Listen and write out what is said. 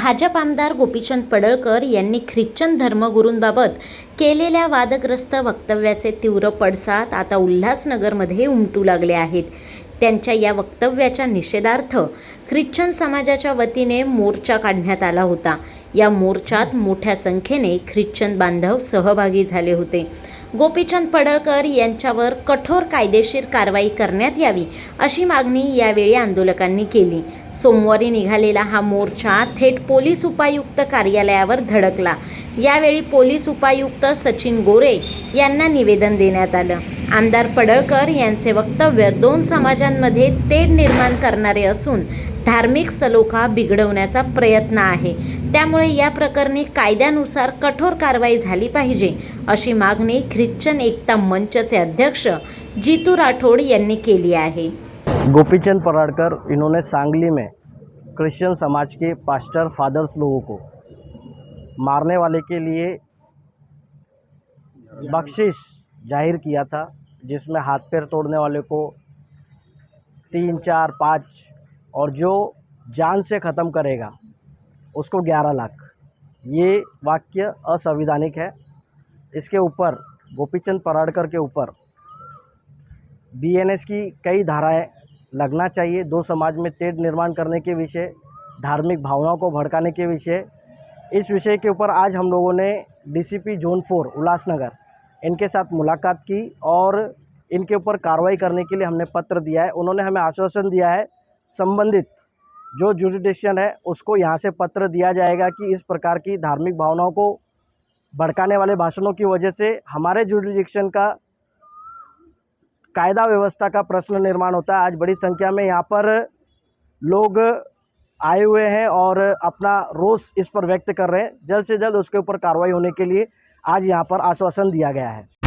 भाजप आमदार गोपीचंद पडळकर यांनी ख्रिश्चन धर्मगुरूंबाबत केलेल्या वादग्रस्त वक्तव्याचे तीव्र पडसाद आता उल्हासनगरमध्ये उमटू लागले आहेत. त्यांच्या या वक्तव्याच्या निषेधार्थ ख्रिश्चन समाजाच्या वतीने मोर्चा काढण्यात आला होता. या मोर्चात मोठ्या संख्येने ख्रिश्चन बांधव सहभागी झाले होते. गोपीचंद पडळकर यांच्यावर कठोर कायदेशीर कारवाई करण्यात यावी अशी मागणी यावेळी आंदोलकांनी केली. सोमवारी निघालेला हा मोर्चा थेट पोलीस उपायुक्त कार्यालयावर धडकला. यावेळी पोलीस उपायुक्त सचिन गोरे यांना निवेदन देण्यात आलं. आमदार पडळकर यांचे वक्तव्य दोन समाजांमध्ये तेढ निर्माण करणारे असून धार्मिक सलोखा बिघडवण्याचा प्रयत्न आहे. त्यामुळे या प्रकरणी कायद्यानुसार कठोर कारवाई झाली पाहिजे अशी मागणी ख्रिश्चन एकता मंचचे अध्यक्ष जितू राठोड यांनी केली आहे. गोपीचंद पराड़कर इन्होंने सांगली में क्रिश्चियन समाज के पास्टर फादर्स लोगों को मारने वाले के लिए बख्शिश जाहिर किया था जिसमें हाथ पैर तोड़ने वाले को तीन चार पाँच और जो जान से ख़त्म करेगा उसको ग्यारह लाख। ये वाक्य असंविधानिक है। इसके ऊपर, गोपीचंद पराड़कर के ऊपर बीएनएस की कई धाराएँ लगना चाहिए। दो समाज में तेढ़ निर्माण करने के विषय, धार्मिक भावनाओं को भड़काने के विषय। इस विषय के ऊपर आज हम लोगों ने डीसीपी जोन फोर उल्लासनगर, इनके साथ मुलाकात की और इनके ऊपर कार्रवाई करने के लिए हमने पत्र दिया है। उन्होंने हमें आश्वासन दिया है, संबंधित जो जुडिडिशन है, उसको यहाँ से पत्र दिया जाएगा कि इस प्रकार की धार्मिक भावनाओं को भड़काने वाले भाषणों की वजह से हमारे जुडिडिक्शन का कायदा व्यवस्था का प्रश्न निर्माण होता है। आज बड़ी संख्या में यहाँ पर लोग आए हुए हैं और अपना रोष इस पर व्यक्त कर रहे हैं। जल्द से जल्द उसके ऊपर कार्रवाई होने के लिए आज यहाँ पर आश्वासन दिया गया है।